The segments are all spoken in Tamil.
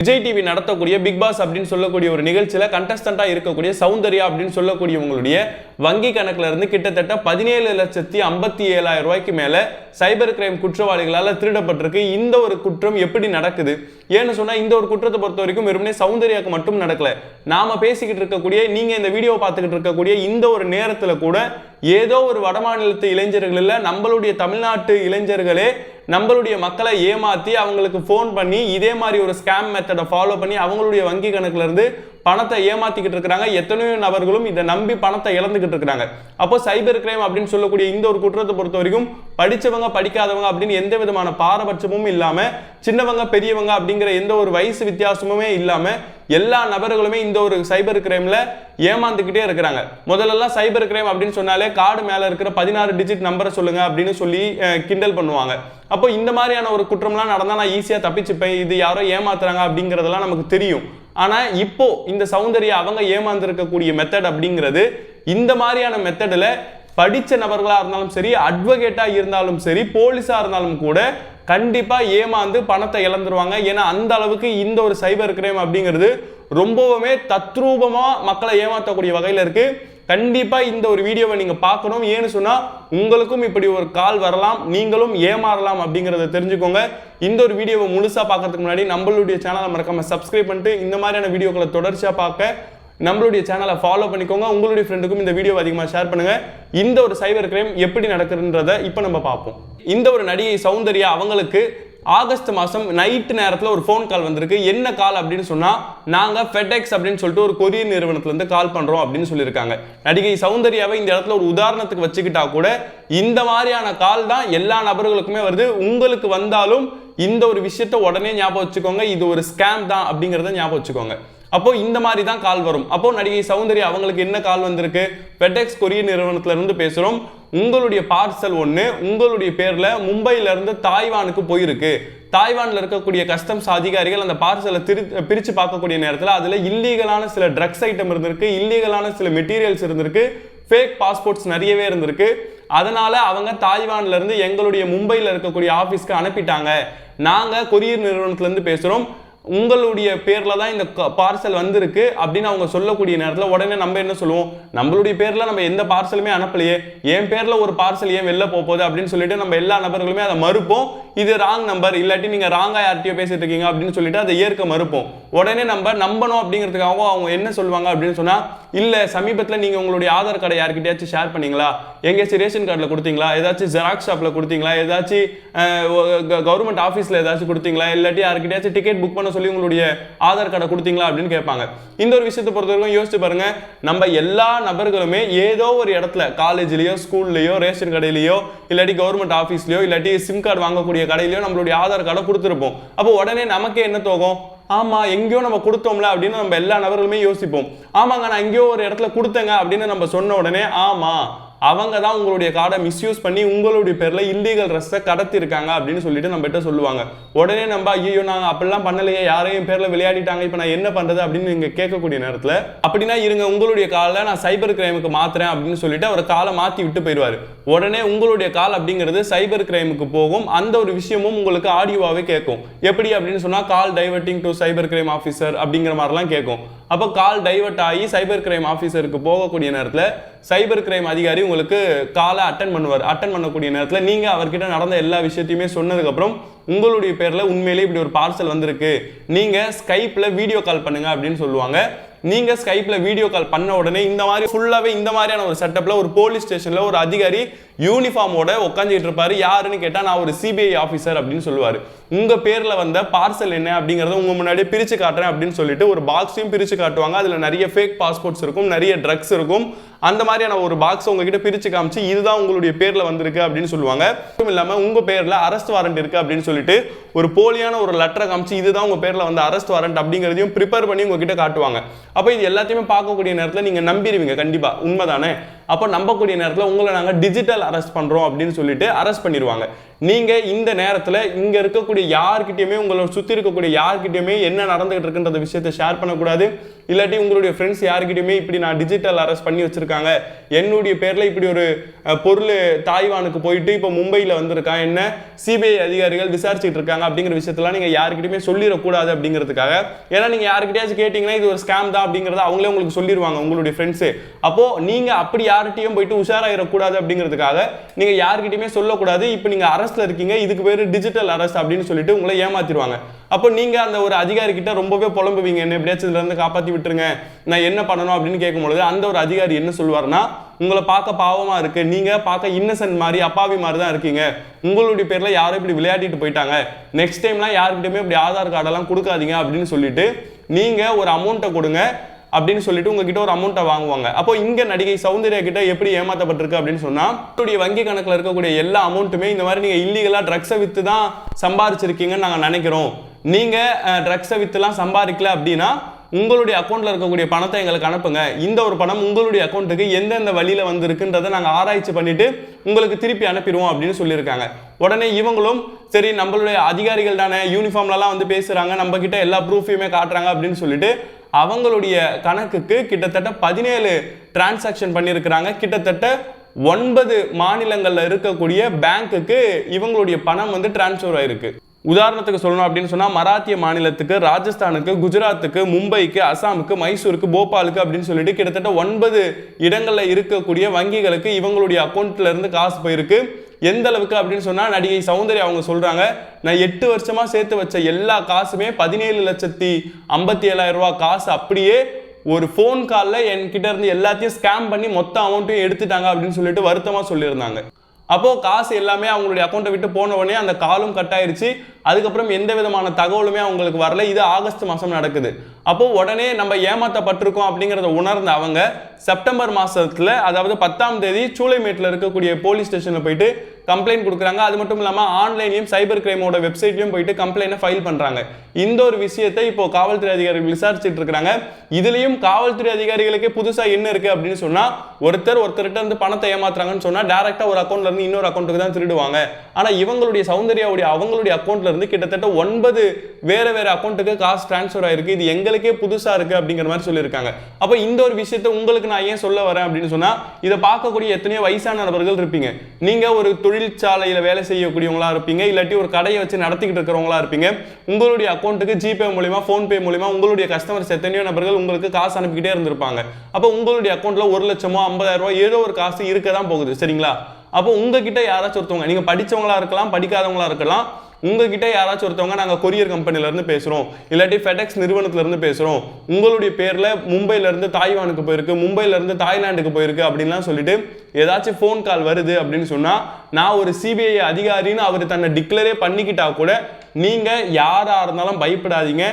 விஜய் டிவி நடத்தக்கூடிய பிக் பாஸ் அப்படின்னு சொல்லக்கூடிய ஒரு நிகழ்ச்சியில கண்டஸ்டண்டா இருக்கக்கூடிய சௌந்தர்யா அப்படின்னு சொல்லக்கூடியவங்களுடைய வங்கி கணக்குல இருந்து கிட்டத்தட்ட பதினேழு லட்சத்தி ஐம்பத்தி ஏழாயிரம் ரூபாய்க்கு மேல சைபர் கிரைம் குற்றவாளிகளால திருடப்பட்டிருக்கு. இந்த ஒரு குற்றம் எப்படி நடக்குது? ஏன்னு சொன்னா இந்த ஒரு குற்றத்தை பொறுத்த வரைக்கும் வெறுமனே சௌந்தர்யாவுக்கு மட்டும் நடக்கல. நாம பேசிக்கிட்டு இருக்கக்கூடிய நீங்க இந்த வீடியோ பார்த்துக்கிட்டு இருக்கக்கூடிய இந்த ஒரு நேரத்துல கூட ஏதோ ஒரு வடமாநிலத்து இளைஞர்கள் இல்ல நம்மளுடைய தமிழ்நாட்டு இளைஞர்களே நம்மளுடைய மக்களை ஏமாத்தி அவங்களுக்கு ஃபோன் பண்ணி இதே மாதிரி ஒரு ஸ்கேம் மெத்தடை ஃபாலோ பண்ணி அவங்களுடைய வங்கி கணக்குல இருந்து பணத்தை ஏமாத்திக்கிட்டு இருக்கிறாங்க. எத்தனையோ நபர்களும் இதை நம்பி பணத்தை இழந்துகிட்டு இருக்கிறாங்க. அப்போ சைபர் கிரைம் அப்படின்னு சொல்லக்கூடிய இந்த ஒரு குற்றத்தை பொறுத்த வரைக்கும் படித்தவங்க படிக்காதவங்க அப்படின்னு எந்த விதமான பாரபட்சமும் இல்லாமல் சின்னவங்க பெரியவங்க அப்படிங்கிற எந்த ஒரு வயசு வித்தியாசமுமே இல்லாமல் எல்லா நபர்களுமே இந்த ஒரு சைபர் கிரைமில் ஏமாந்துக்கிட்டே இருக்கிறாங்க. முதல்லலாம் சைபர் கிரைம் அப்படின்னு சொன்னாலே கார்டு மேலே இருக்கிற பதினாறு டிஜிட் நம்பரை சொல்லுங்கள் அப்படின்னு சொல்லி கிண்டல் பண்ணுவாங்க. அப்போ இந்த மாதிரியான ஒரு குற்றம்லாம் நடந்தால் நான் ஈஸியாக தப்பிச்சுப்பேன். இது யாரோ ஏமாத்துறாங்க அப்படிங்கிறதெல்லாம் நமக்கு தெரியும். ஆனால் இப்போ இந்த சௌந்தர்யா அவங்க ஏமாந்துருக்கக்கூடிய மெத்தட் அப்படிங்கிறது இந்த மாதிரியான மெத்தடில் படித்த நபர்களாக இருந்தாலும் சரி அட்வொகேட்டாக இருந்தாலும் சரி போலீஸாக இருந்தாலும் கூட கண்டிப்பாக ஏமாந்து பணத்தை இழந்துருவாங்க. ஏன்னா அந்த அளவுக்கு இந்த ஒரு சைபர் கிரைம் அப்படிங்கிறது ரொம்பவுமே தத்ரூபமாக மக்களை ஏமாற்றக்கூடிய வகையில் இருக்குது கண்டிப்பாக இந்த ஒரு வீடியோவை நீங்கள் பார்க்கணும். ஏன்னு சொன்னால் உங்களுக்கும் இப்படி ஒரு கால் வரலாம் நீங்களும் ஏமாறலாம் அப்படிங்கிறத தெரிஞ்சுக்கோங்க. இந்த ஒரு வீடியோவை முழுசாக பார்க்கறதுக்கு முன்னாடி நம்மளுடைய சேனலை மறக்காமல் சப்ஸ்கிரைப் பண்ணிட்டு இந்த மாதிரியான வீடியோக்களை தொடர்ச்சியாக பார்க்க நம்மளுடைய சேனலை ஃபாலோ பண்ணிக்கோங்க. உங்களுடைய ஃப்ரெண்டுக்கும் இந்த வீடியோ அதிகமாக ஷேர் பண்ணுங்கள் இந்த ஒரு சைபர் கிரைம் எப்படி நடக்குதுன்றத இப்போ நம்ம பார்ப்போம். இந்த ஒரு நடிகை சௌந்தர்யா அவங்களுக்கு ஆகஸ்ட் மாதம் நைட்டு நேரத்தில் ஒரு ஃபோன் கால் வந்திருக்கு. என்ன கால் அப்படின்னு சொன்னால் நாங்கள் ஃபெடெக்ஸ் அப்படின்னு சொல்லிட்டு ஒரு கொரியர் நிறுவனத்துலேருந்து கால் பண்ணுறோம் அப்படின்னு சொல்லியிருக்காங்க. நடிகை சௌந்தர்யாவை இந்த இடத்துல ஒரு உதாரணத்துக்கு வச்சுக்கிட்டா கூட இந்த மாதிரியான கால் தான் எல்லா நபர்களுக்குமே வருது. உங்களுக்கு வந்தாலும் இந்த ஒரு விஷயத்த உடனே ஞாபகம் வச்சுக்கோங்க. இது ஒரு ஸ்கேம் தான் அப்படிங்கிறத ஞாபகம் வச்சுக்கோங்க. அப்போ இந்த மாதிரி தான் கால் வரும். அப்போ நடிகை சௌந்தர்யா அவங்களுக்கு என்ன கால் வந்திருக்கு? பெட்டெக்ஸ் கொரியர் நிறுவனத்துல இருந்து பேசுறோம். உங்களுடைய பார்சல் ஒன்று உங்களுடைய பேர்ல மும்பையில இருந்து தாய்வானுக்கு போயிருக்கு. தாய்வான்ல இருக்கக்கூடிய கஸ்டம்ஸ் அதிகாரிகள் அந்த பார்சலை திரு பிரித்து பார்க்கக்கூடிய நேரத்தில் அதில் இல்லீகலான சில ட்ரக்ஸ் ஐட்டம் இருந்திருக்கு இல்லீகலான சில மெட்டீரியல்ஸ் இருந்திருக்கு ஃபேக் பாஸ்போர்ட்ஸ் நிறையவே இருந்திருக்கு. அதனால அவங்க தாய்வான்ல இருந்து எங்களுடைய மும்பையில் இருக்கக்கூடிய ஆஃபீஸ்க்கு அனுப்பிட்டாங்க. நாங்கள் கொரியர் நிறுவனத்துலேருந்து பேசுகிறோம் உங்களுடைய பேரில் தான் இந்த பார்சல் வந்திருக்கு அப்படின்னு அவங்க சொல்லக்கூடிய நேரத்தில் உடனே நம்ம என்ன சொல்லுவோம்? நம்மளுடைய பேரில் நம்ம எந்த பார்சலுமே அனுப்பலையே. என் பேரில் ஒரு பார்சல் ஏன் வெளில போக போகுது அப்படின்னு சொல்லிட்டு நம்ம எல்லா நபர்களுமே அதை மறுப்போம். இது ராங் நம்பர் இல்லாட்டி நீங்கள் ராங்காக யார்கிட்டயோ பேசிட்டு இருக்கீங்க அப்படின்னு சொல்லிட்டு அதை ஏற்க மறுப்போம். உடனே நம்ம நம்பணும் அப்படிங்கிறதுக்காக அவங்க என்ன சொல்லுவாங்க அப்படின்னு சொன்னால் இல்லை சமீபத்தில் நீங்கள் உங்களுடைய ஆதார் கார்டை யார்கிட்டயாச்சும் ஷேர் பண்ணீங்களா? எங்கேயாச்சும் ரேஷன் கார்டில் கொடுத்தீங்களா? ஏதாச்சும் ஜெராக்ஸ் ஷாப்பில் கொடுத்தீங்களா? ஏதாச்சும் கவர்மெண்ட் ஆஃபீஸில் ஏதாச்சும் கொடுத்தீங்களா? இல்லாட்டி யார்கிட்டயாச்சும் டிக்கெட் புக் பண்ண சொல்லி உங்களுடைய ஆதார் கார்டை கொடுத்தீங்களா அப்படின்னு கேட்பாங்க. இந்த ஒரு விஷயத்தை பொறுத்த வரைக்கும் யோசிச்சு பாருங்க. நம்ம எல்லா நபர்களுமே ஏதோ ஒரு இடத்துல காலேஜ்லயோ ஸ்கூல்லையோ ரேஷன் கடையிலையோ இல்லாட்டி கவர்மெண்ட் ஆஃபீஸ்லயோ இல்லாட்டி சிம் கார்டு வாங்கக்கூடிய கடையிலையோ நம்மளுடைய ஆதார் கார்டை கொடுத்துருப்போம். அப்போ உடனே நமக்கே என்ன தோகும்? ஆமா எங்கேயோ நம்ம கொடுத்தோம்ல அப்படின்னு நம்ம எல்லா நபர்களுமே யோசிப்போம். ஆமாங்க நான் எங்கேயோ ஒரு இடத்துல கொடுத்தேங்க அப்படின்னு நம்ம சொன்ன உடனே ஆமா அவங்க தான் உங்களுடைய கார்டை மிஸ்யூஸ் பண்ணி உங்களுடைய பேரில் இல்லீகல் ட்ரெஸ்ஸை கடத்திருக்காங்க அப்படின்னு சொல்லிட்டு நம்ம கிட்ட சொல்லுவாங்க. உடனே நம்ம ஐயோ நாங்கள் அப்படிலாம் பண்ணலையே யாரையும் பேரில் விளையாடிட்டாங்க இப்போ நான் என்ன பண்ணுறது அப்படின்னு நீங்கள் கேட்கக்கூடிய நேரத்தில் அப்படின்னா இருங்க உங்களுடைய காலை நான் சைபர் கிரைமுக்கு மாத்துறேன் அப்படின்னு சொல்லிட்டு அவர் காலை மாற்றி விட்டு போயிடுவார். உடனே உங்களுடைய கால் அப்படிங்கிறது சைபர் கிரைமுக்கு போகும். அந்த ஒரு விஷயமும் உங்களுக்கு ஆடியோவாகவே கேட்கும். எப்படி அப்படின்னு சொன்னால் call diverting to cyber crime officer அப்படிங்கிற மாதிரிலாம் கேட்கும். அப்போ கால் டைவர்ட் ஆகி சைபர் கிரைம் ஆஃபீஸருக்கு போகக்கூடிய நேரத்தில் சைபர் கிரைம் அதிகாரி உங்களுக்கு காலை அட்டன் பண்ணுவார். அட்டன் பண்ணக்கூடிய நேரத்தில் நீங்கள் அவர்கிட்ட நடந்த எல்லா விஷயத்தையுமே சொன்னதுக்கப்புறம் உங்களுடைய பேரில் உண்மையிலேயே இப்படி ஒரு பார்சல் வந்திருக்கு. நீங்கள் ஸ்கைப்பில் வீடியோ கால் பண்ணுங்க அப்படின்னு சொல்லுவாங்க. நீங்க ஸ்கைப்ல வீடியோ கால் பண்ண உடனே இந்த மாதிரி ஃபுல்லாவே இந்த மாதிரியான ஒரு செட்டப்ல ஒரு போலீஸ் ஸ்டேஷன்ல ஒரு அதிகாரி யூனிஃபார்மோட உட்காந்துட்டு இருப்பாரு. யாருன்னு கேட்டா நான் ஒரு சிபிஐ ஆஃபீஸர் அப்படின்னு சொல்லுவார். உங்க பேரில் வந்த பார்சல் என்ன அப்படிங்கிறத உங்க முன்னாடியே பிரிச்சு காட்டுறேன் அப்படின்னு சொல்லிட்டு ஒரு பாக்ஸையும் பிரிச்சு காட்டுவாங்க. அதில் நிறைய ஃபேக் பாஸ்போர்ட்ஸ் இருக்கும் நிறைய ட்ரக்ஸ் இருக்கும். அந்த மாதிரியான ஒரு பாக்ஸ் உங்ககிட்ட பிரிச்சு காமிச்சு இதுதான் உங்களுடைய பேர்ல வந்திருக்கு அப்படின்னு சொல்லுவாங்க. மட்டும் இல்லாம உங்க பேர்ல அரெஸ்ட் வாரண்ட் இருக்கு அப்படின்னு சொல்லிட்டு ஒரு போலியான ஒரு லெட்டரை காமிச்சு இதுதான் உங்க பேர்ல வந்து அரெஸ்ட் வாரண்ட் அப்படிங்கிறதையும் ப்ரிப்பேர் பண்ணி உங்ககிட்ட காட்டுவாங்க. அப்போ இது எல்லாத்தையுமே பார்க்கக்கூடிய நேரத்தில் நீங்க நம்பிடுவீங்க. கண்டிப்பா உண்மைதானே? அப்போ நம்பக்கூடிய நேரத்தில் உங்களை நாங்கள் டிஜிட்டல் அரெஸ்ட் பண்ணுறோம் அப்படின்னு சொல்லிட்டு அரெஸ்ட் பண்ணிடுவாங்க. நீங்கள் இந்த நேரத்தில் இங்கே இருக்கக்கூடிய யார்கிட்டயுமே உங்களை சுற்றி இருக்கக்கூடிய யார்கிட்டயுமே என்ன நடந்துகிட்டு இருக்குன்ற விஷயத்தை ஷேர் பண்ணக்கூடாது. இல்லாட்டி உங்களுடைய ஃப்ரெண்ட்ஸ் யார்கிட்டயுமே இப்படி நான் டிஜிட்டல் அரெஸ்ட் பண்ணி வச்சுருக்காங்க. என்னுடைய பேரில் இப்படி ஒரு பொருள் தாய்வானுக்கு போயிட்டு இப்போ மும்பையில் வந்திருக்கான் என்ன சிபிஐ அதிகாரிகள் விசாரிச்சுட்டு இருக்காங்க அப்படிங்கிற விஷயத்தெல்லாம் நீங்கள் யார்கிட்டயுமே சொல்லிடக்கூடாது அப்படிங்கிறதுக்காக. ஏன்னா நீங்கள் யார்கிட்டயாச்சும் கேட்டிங்கன்னா இது ஒரு ஸ்கேம் தான் அப்படிங்கிறத அவங்களே உங்களுக்கு சொல்லிடுவாங்க உங்களுடைய ஃப்ரெண்ட்ஸு அப்போ நீங்கள் அப்படி யார்கிட்டையும் போயிட்டு உஷாராயிடக்கூடாது அப்படிங்கிறதுக்காக நீங்கள் யார்கிட்டையுமே சொல்லக்கூடாது. இப்போ நீங்கள் அரசு அரஸ்ட்ல இருக்கீங்க இதுக்கு பேர் டிஜிட்டல் அரெஸ்ட் அப்படின்னு சொல்லிட்டு உங்களை ஏமாத்திடுவாங்க. அப்போ நீங்க அந்த ஒரு அதிகாரி கிட்ட ரொம்பவே புலம்புவீங்க. என்ன எப்படியாச்சும் இதுல இருந்து காப்பாத்தி விட்டுருங்க. நான் என்ன பண்ணணும் அப்படின்னு கேட்கும்பொழுது அந்த ஒரு அதிகாரி என்ன சொல்லுவார்னா உங்களை பார்க்க பாவமா இருக்கு. நீங்க பார்க்க இன்னசென்ட் மாதிரி அப்பாவி மாதிரி தான் இருக்கீங்க. உங்களுடைய பேர்ல யாரும் இப்படி விளையாடிட்டு போயிட்டாங்க. நெக்ஸ்ட் டைம்லாம் யாருக்கிட்டயுமே இப்படி ஆதார் கார்டெல்லாம் கொடுக்காதீங்க அப்படின்னு சொல்லிட்டு நீங்க ஒரு அமௌண்ட்டை கொடுங்க. அப்படின்னு சொல்லிட்டு உங்ககிட்ட ஒரு அமௌண்ட்டை வாங்குவாங்க. அப்போ இங்கே நடிகை சௌந்தர்யா கிட்ட எப்படி ஏமாத்தப்பட்டிருக்கு அப்படின்னு சொன்னால் உங்களுடைய வங்கி கணக்கில் இருக்கக்கூடிய எல்லா அமௌண்ட்டுமே இந்த மாதிரி நீங்கள் இல்லீகலாக ட்ரக்ஸை வித்து தான் சம்பாரிச்சிருக்கீங்கன்னு நாங்கள் நினைக்கிறோம். நீங்கள் ட்ரக்ஸை விற்றுலாம் சம்பாதிக்கல அப்படின்னா உங்களுடைய அக்கௌண்ட்டில் இருக்கக்கூடிய பணத்தை எங்களுக்கு அனுப்புங்க. இந்த ஒரு பணம் உங்களுடைய அக்கௌண்ட்டுக்கு எந்தெந்த வழியில் வந்திருக்குன்றதை நாங்கள் ஆராய்ச்சி பண்ணிட்டு உங்களுக்கு திருப்பி அனுப்பிடுவோம் அப்படின்னு சொல்லியிருக்காங்க. உடனே இவங்களும் சரி நம்மளுடைய அதிகாரிகள் தானே யூனிஃபார்ம்லலாம் வந்து பேசுகிறாங்க நம்மக்கிட்ட எல்லா ப்ரூஃபையுமே காட்டுறாங்க அப்படின்னு சொல்லிட்டு அவங்களுடைய கணக்குக்கு கிட்டத்தட்ட பதினேழு டிரான்சாக்ஷன் பண்ணியிருக்கிறாங்க. கிட்டத்தட்ட ஒன்பது மாநிலங்களில் இருக்கக்கூடிய பேங்க்குக்கு இவங்களுடைய பணம் வந்து டிரான்ஸ்ஃபர் ஆயிருக்கு. உதாரணத்துக்கு சொல்லணும் அப்படின்னு சொன்னால் மராத்திய மாநிலத்துக்கு ராஜஸ்தானுக்கு குஜராத்துக்கு மும்பைக்கு அசாமுக்கு மைசூருக்கு போபாலுக்கு அப்படின்னு சொல்லிட்டு கிட்டத்தட்ட ஒன்பது இடங்களில் இருக்கக்கூடிய வங்கிகளுக்கு இவங்களுடைய அக்கௌண்ட்லேருந்து காசு போயிருக்கு. எந்த அளவுக்கு அப்படின்னு சொன்னா நடிகை சௌந்தர்யா அவங்க சொல்றாங்க நான் எட்டு வருஷமா சேர்த்து வச்ச எல்லா காசுமே பதினேழு லட்சத்தி ஐம்பத்தி ஏழாயிரம் ரூபாய் காசு அப்படியே ஒரு ஃபோன் காலில் என்கிட்ட இருந்து எல்லாத்தையும் ஸ்கேம் பண்ணி மொத்த அமௌண்ட்டையும் எடுத்துட்டாங்க அப்படின்னு சொல்லிட்டு வருத்தமாக சொல்லியிருந்தாங்க. அப்போ காசு எல்லாமே அவங்களுடைய அக்கௌண்ட்டை விட்டு போன உடனே அந்த காலும் கட் ஆயிருச்சு. அதுக்கப்புறம் எந்த விதமான தகவலுமே அவங்களுக்கு வரல. இது ஆகஸ்ட் மாசம் நடக்குது. அப்போ உடனே நம்ம ஏமாத்தப்பட்டிருக்கோம் அப்படிங்கிறத உணர்ந்த அவங்க செப்டம்பர் மாசத்துல அதாவது பத்தாம் தேதி சூளைமேட்டில் இருக்கக்கூடிய போலீஸ் ஸ்டேஷன்ல போயிட்டு கம்ப்ளைண்ட் கொடுக்குறாங்க. அது மட்டும் இல்லாமல் ஆன்லைன்லையும் சைபர் கிரைமோட வெப்சைட்லையும் போயிட்டு கம்ப்ளைண்ட்டை ஃபைல் பண்ணுறாங்க இந்த ஒரு விஷயத்தை இப்போ காவல்துறை அதிகாரிகள் விசாரிச்சுட்டு இருக்கிறாங்க. இதுலேயும் காவல்துறை அதிகாரிகளுக்கே புதுசாக என்ன இருக்குது அப்படின்னு சொன்னால் ஒருத்தர் ஒருத்தர்கிட்ட இருந்து பணத்தை ஏமாத்துறாங்கன்னு சொன்னால் டேரெக்டாக ஒரு அக்கௌண்ட்லேருந்து இன்னொரு அக்கௌண்ட்டுக்கு தான் திருடுவாங்க. ஆனால் இவங்களுடைய சௌந்தர்யாவுடைய அவங்களுடைய அக்கௌண்ட்லேருந்து கிட்டத்தட்ட ஒன்பது வேறு வேறு அக்கௌண்ட்டுக்கு காசு டிரான்ஸ்ஃபர் ஆயிருக்கு. இது எங்களுக்கே புதுசாக இருக்குது அப்படிங்கிற மாதிரி சொல்லியிருக்காங்க. அப்போ இந்த ஒரு விஷயத்தை உங்களுக்கு நான் ஏன் சொல்ல வரேன் அப்படின்னு சொன்னால் இதை பார்க்கக்கூடிய எத்தனையோ வயசான நபர்கள் இருப்பீங்க. நீங்கள் ஒரு தொழில் தொழிற்சாலையில் வேலை செய்யக்கூடியவங்களா இருப்பீங்க இல்லாட்டி ஒரு கடையை வச்சு நடத்திக்கிட்டு இருக்கிறவங்களா இருப்பீங்க. உங்களுடைய அக்கௌண்ட்டுக்கு ஜிபே மூலிமா ஃபோன்பே மூலிமா உங்களுடைய கஸ்டமர்ஸ் எத்தனையோ நபர்கள் உங்களுக்கு காசு அனுப்பிக்கிட்டே இருந்திருப்பாங்க. அப்போ உங்களுடைய அக்கௌண்ட்டில் ஒரு லட்சமோ ஐம்பதாயிரம் ரூபாய் ஏதோ ஒரு காசு இருக்க தான் போகுது சரிங்களா? அப்போ உங்ககிட்ட யாராச்சும் ஒருத்தவங்க நீங்க படிச்சவங்களா இருக்கலாம் படிக்காதவங்களா இருக்கலாம் உங்ககிட்ட யாராச்சும் ஒருத்தவங்க நாங்கள் கொரியர் கம்பெனிலேருந்து பேசுகிறோம் இல்லாட்டி ஃபெடெக்ஸ் நிறுவனத்துலேருந்து பேசுகிறோம் உங்களுடைய பேரில் மும்பையிலேருந்து தாய்வானுக்கு போயிருக்கு மும்பையிலேருந்து தாய்லாண்டுக்கு போயிருக்கு அப்படின்லாம் சொல்லிட்டு ஏதாச்சும் ஃபோன் கால் வருது அப்படின்னு சொன்னால் நான் ஒரு சிபிஐ அதிகாரின்னு அவர் தன்னை டிக்ளரே பண்ணிக்கிட்டா கூட நீங்கள் யாராக இருந்தாலும் பயப்படாதீங்க.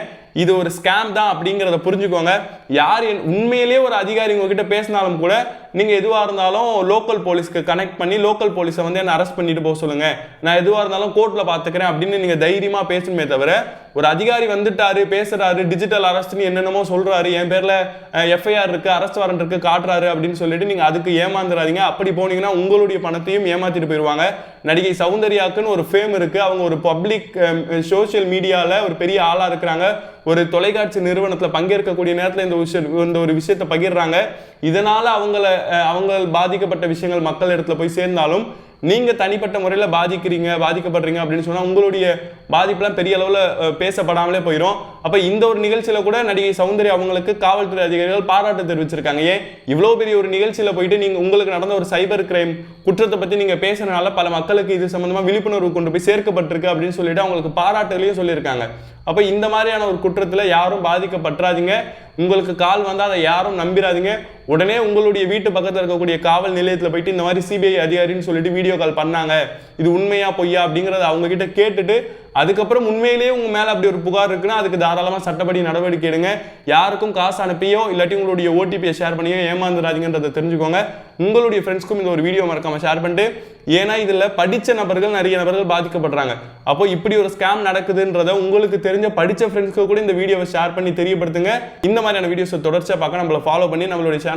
இது ஒரு ஸ்கேம் தான் அப்படிங்கிறத புரிஞ்சுக்கோங்க. யார் என் உண்மையிலேயே ஒரு அதிகாரி உங்ககிட்ட பேசினாலும் கூட நீங்கள் எதுவாக இருந்தாலும் லோக்கல் போலீஸ்க்கு கனெக்ட் பண்ணி லோக்கல் போலீஸை வந்து என்னை அரெஸ்ட் பண்ணிட்டு போக சொல்லுங்கள் நான் எதுவாக இருந்தாலும் கோர்ட்டில் பார்த்துக்கிறேன் அப்படின்னு நீங்கள் தைரியமாக பேசணுமே தவிர ஒரு அதிகாரி வந்துட்டாரு பேசுறாரு டிஜிட்டல் அரெஸ்ட்னு என்னென்னமோ சொல்றாரு. என் பேர்ல எஃப்ஐஆர் இருக்கு அரெஸ்ட் வாரண்ட் இருக்கு காட்டுறாரு அப்படின்னு சொல்லிட்டு நீங்க அதுக்கு ஏமாந்துடாதீங்க அப்படி போனீங்கன்னா உங்களுடைய பணத்தையும் ஏமாத்திட்டு போயிருவாங்க. நடிகை சௌந்தர்யாக்குன்னு ஒரு ஃபேம் இருக்கு. அவங்க ஒரு பப்ளிக் சோஷியல் மீடியால ஒரு பெரிய ஆளா இருக்கிறாங்க. ஒரு தொலைக்காட்சி நிறுவனத்தில் பங்கேற்கக்கூடிய நேரத்தில் இந்த விஷயம் இந்த ஒரு விஷயத்தை பகிர்றாங்க. இதனால் அவங்கள அவங்க பாதிக்கப்பட்ட விஷயங்கள் மக்கள் இடத்துல போய் சேர்ந்தாலும் நீங்கள் தனிப்பட்ட முறையில் பாதிக்கிறீங்க பாதிக்கப்படுறீங்க அப்படின்னு சொன்னால் உங்களுடைய பாதிப்புலாம் பெரிய அளவில் பேசப்படாமலே போயிடும் அப்போ இந்த ஒரு நிகழ்ச்சியில் கூட நடிகை சௌந்தர்யா அவங்களுக்கு காவல்துறை அதிகாரிகள் பாராட்டு தெரிவிச்சிருக்காங்க. ஏன்? இவ்வளோ பெரிய ஒரு நிகழ்ச்சியில் போயிட்டு நீங்கள் உங்களுக்கு நடந்த ஒரு சைபர் கிரைம் குற்றத்தை பற்றி நீங்கள் பேசுறதுனால பல மக்களுக்கு இது சம்மந்தமாக விழிப்புணர்வு கொண்டு போய் சேர்க்கப்பட்டிருக்கு அப்படின்னு சொல்லிட்டு அவங்களுக்கு பாராட்டுகளையும் சொல்லியிருக்காங்க. அப்போ இந்த மாதிரியான ஒரு குற்றத்தில் யாரும் பாதிக்கப்பட்டுறாதீங்க உங்களுக்கு கால் வந்தால் அதை யாரும் நம்பிராதீங்க. உடனே உங்களுடைய வீட்டு பக்கத்தில் இருக்கக்கூடிய காவல் நிலையத்தில் போயிட்டு இந்த மாதிரி சிபிஐ அதிகாரின்னு சொல்லிட்டு வீடியோ கால் பண்ணாங்க. இது உண்மையா பொய்யா அப்படிங்கறத அவங்க கிட்ட கேட்டுட்டு அதுக்கப்புறம் உண்மையிலேயே உங்க மேல அப்படி ஒரு புகார் இருக்குன்னா அதுக்கு தாராளமா சட்டப்படி நடவடிக்கை எடுங்க. யாருக்கும் காசு அனுப்பியோ இல்லாட்டி உங்களுடைய ஓடிபியை ஷேர் பண்ணியோ ஏமாந்துடாதீங்கன்றதை தெரிஞ்சுக்கோங்க. உங்களுடைய ஃப்ரெண்ட்ஸ்க்கும் இந்த ஒரு வீடியோ மறக்காம ஷேர் பண்ணிட்டு ஏன்னா இதுல படிச்ச நபர்கள் நிறைய நபர்கள் பாதிக்கப்படுறாங்க. அப்போ இப்படி ஒரு ஸ்கேம் நடக்குதுன்றத உங்களுக்கு தெரிஞ்ச படிச்ச ஃப்ரெண்ட்ஸ்க்கு கூட இந்த வீடியோவை ஷேர் பண்ணி தெரியப்படுத்துங்க. இந்த மாதிரியான வீடியோஸை தொடர்ச்சியா பார்க்க நம்மளை ஃபாலோ பண்ணி நம்மளுடைய சேனல்